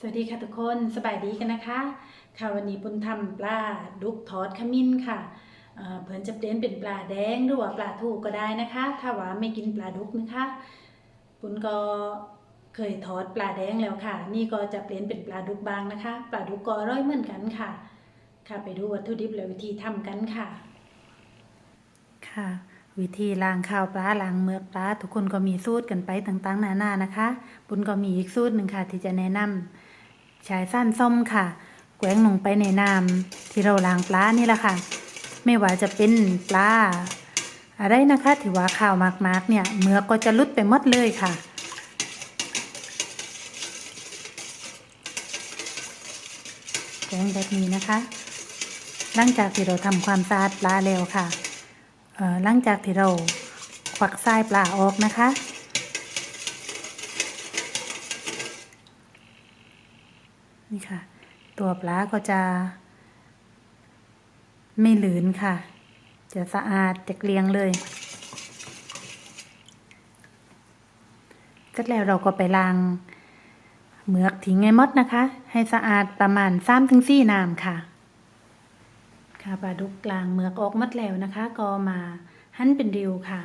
สวัสดีค่ะทุกคนสบายดีกันนะคะ ค่ะวันนี้ปุณทำปลาดุกทอดขมิ้นค่ะเอ่อเพื่อนจะเปลี่ยนเป็นปลาแดงหรือว่าปลาทูก็ได้นะคะ ถ้าว่าไม่กินปลาดุกนะคะปุณก็เคยทอดปลาแดงแล้วค่ะ นี่ก็จะเปลี่ยนเป็นปลาดุกบางนะคะ ปลาดุกก็ร่อยเหมือนกันค่ะ ค่ะไปดูวัตถุดิบและวิธีทำกันค่ะ ค่ะ วิธีล้างข้าวปลาล้างเมือกปลาทุกคนก็มีสูตรกันไปต่างๆนานานะคะ ปุณก็มีอีกสูตรหนึ่งค่ะ ที่จะแนะนำ ใช้สั้นส้มค่ะ แกว้งลงไปในน้ำที่เราล้างปลานี่แหละค่ะ ไม่ว่าจะเป็นปลาอะไรนะคะถือว่าข้าวมากๆเนี่ยเมือกก็จะลุดไปหมดเลยค่ะ แกงแบบนี้นะคะ หลังจากที่เราทำความสะอาดปลาแล้วค่ะเอ่อหลังจากที่เราควักไส้ปลาออกนะคะ ค่ะ ตัวปลาก็จะไม่หลืนค่ะ จะสะอาดจะเกลียงเลยเสร็จแล้วเราก็ไปล้างเหมือกทิ้งไงมดนะคะ ให้สะอาดประมาณ3-4ถึงน้ำค่ะ ค่ะปลาดุกกลางเหมือกออกหมดแล้วนะคะ ก็มาหั่นเป็นริวค่ะ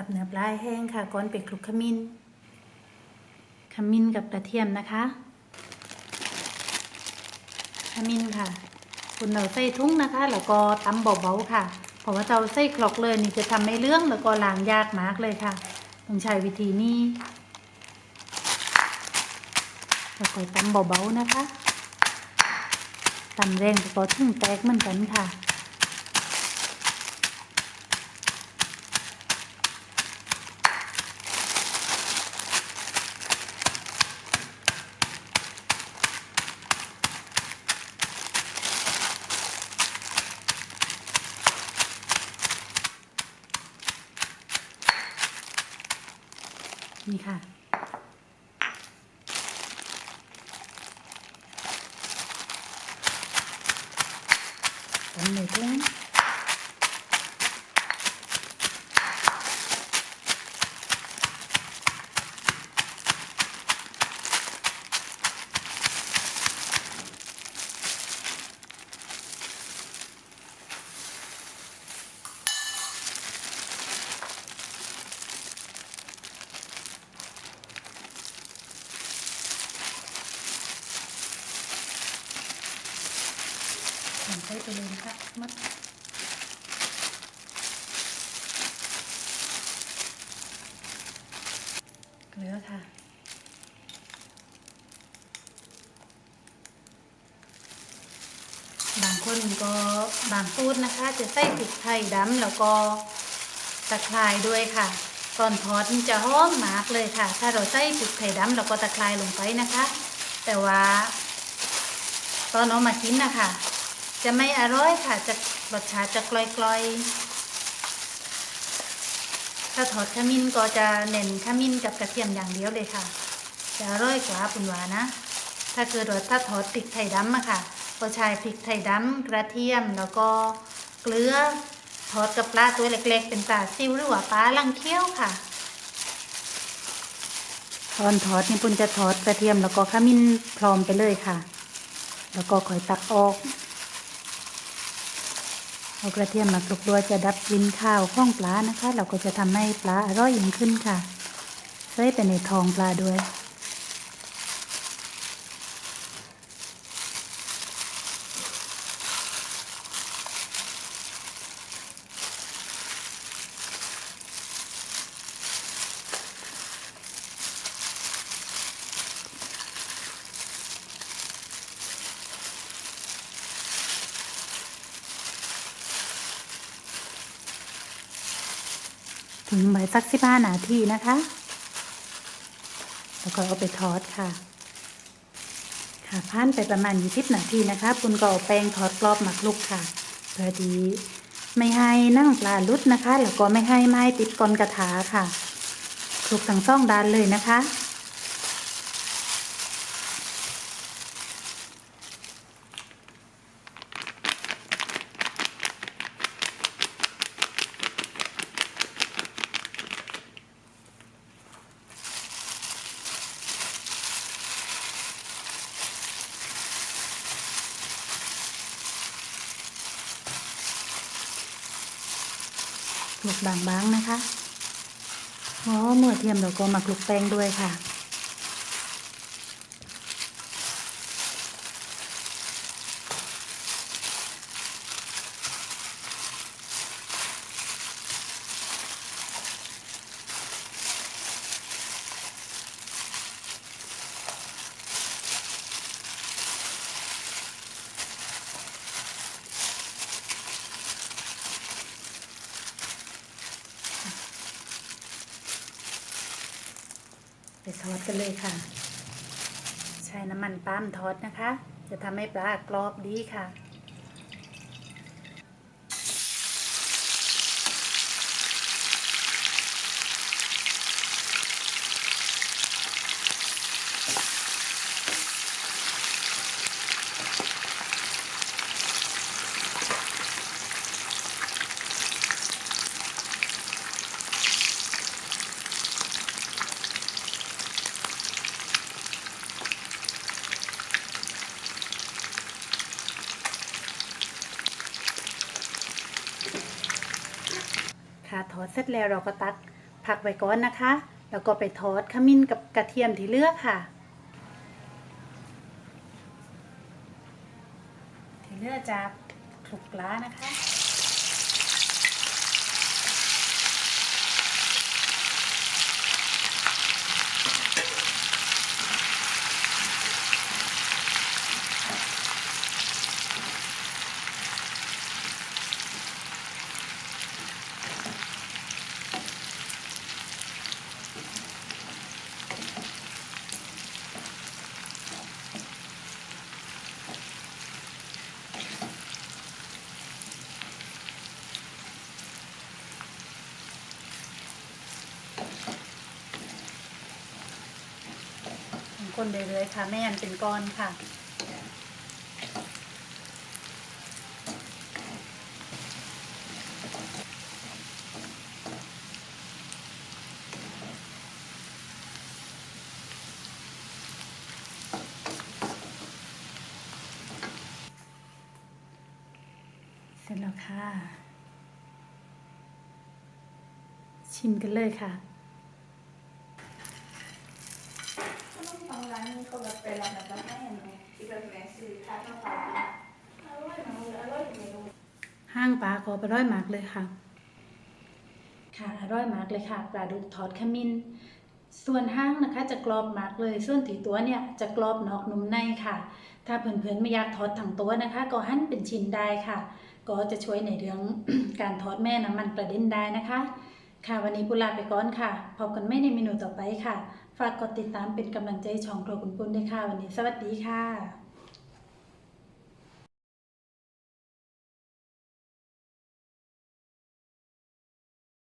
สับเนื้อปลาให้แห้งค่ะก่อนไปคลุกขมิ้น ขมิ้นกับกระเทียมนะคะ ขมิ้นค่ะ คุณเราใส่ทุ่งนะคะ แล้วก็ตำเบาๆค่ะ เพราะว่าเราใส่คลอกเลยนี่จะทำให้เรื่องแล้วก็ล้างยากมากเลยค่ะต้องใช้วิธีนี้แล้วก็ตำเบาๆนะคะตำแรงแล้วก็ทุ่งแตกเหมือนกันค่ะ นี่ ค่ะตำห ใส่ไปเลยนะคะมัดเกลือค่ะบางคนก็บางสูตรนะคะ จะใส่พริกไทยดำแล้วก็ตะไคร้ด้วยค่ะก่อนทอดมันจะหอมมากเลยค่ะ ถ้าเราใส่พริกไทยดำแล้วก็ตะไคร้ลงไปนะคะ แต่ว่าตอนเอามากินนะคะ จะไม่อร่อยค่ะจะรสชาติจะกลอยๆ ถ้าทอดขมิ้นก็จะเน้นขมิ้นกับกระเทียมอย่างเดียวเลยค่ะ จะอร่อยกว่าปุ่นหวานะ ถ้าเกิดว่าถ้าทอดพริกไทยดำอะค่ะก็ใช้พริกไทยดำกระเทียมแล้วก็เกลือทอดกับปลาตัวเล็กๆ เป็นปลาซิวหรือว่าปลาลังเคี้ยวค่ะ ตอนทอดนี่ปุ่นจะทอดกระเทียมแล้วก็ขมิ้นพร้อมไปเลยค่ะ แล้วก็ค่อยตักออก เอากระเทียมมาคลุกด้วยจะดับกลิ่นข้าวข้องปลานะคะ เราก็จะทำให้ปลาอร่อยยิ่งขึ้นค่ะใส่ไปในทองปลาด้วย ถึงไว้สักสิบห้านาทีนะคะ แล้วก็เอาไปทอดค่ะ ค่ะผ่านไปประมาณยี่สิบนาทีนะคะปุณก็เอาแป้งทอดกรอบหมักลุกค่ะเพื่อดีไม่ให้นั่งปลาลุดนะคะ แล้วก็ไม่ให้ไม้ติดก้นกระถาค่ะคลุกทั้งสองด้านเลยนะคะ ลุกบางๆนะคะ อ๋อเมื่อเทียมเราก็มาคลุกแป้งด้วยค่ะ ทอดกันเลยค่ะ ใช้น้ำมันปาล์มทอดนะคะ จะทำให้ปลากรอบดีค่ะ ค่ะทอดเสร็จแล้วเราก็ตักผักไว้ก่อนนะคะ แล้วก็ไปทอดขมิ้นกับกระเทียมที่เลือกค่ะ ที่เลือกจากคลุกล้านะคะ คนเรื่อยๆค่ะ ไม่งั้นเป็นก้อนค่ะเสร็จแล้วค่ะ ชิมกันเลยค่ะ บางร้านนี่เขาแบบไปรับแบบว่าให้เห็นไหมที่ แบบแม่ซื้าข้าวเปลาอร่อยมากเลยอร่อยห้างปลาก็อร่อยมากเลยค่ะ ค่ะอร่อยมากเลยค่ะปลาดุกทอดขมิ้น ส่วนห้างนะคะจะกรอบมากเลย ส่วนที่ตัวเนี่ยจะกรอบนอกนุ่มในค่ะ ถ้าเพื่อนๆไม่อยากทอดทั้งตัวนะคะ ก็หั่นเป็นชิ้นได้ค่ะ ก็จะช่วยในเรื่อง การทอดแม่น้ำมันกระเด็นได้นะคะ ค่ะวันนี้ปุลาไปก่อนค่ะพบกันไม่ในเมนูต่อไปค่ะ ฝากกดติดตามเป็นกำลังใจช่องครัวคุณปุ้นด้วยค่ะ วันนี้สวัสดีค่ะ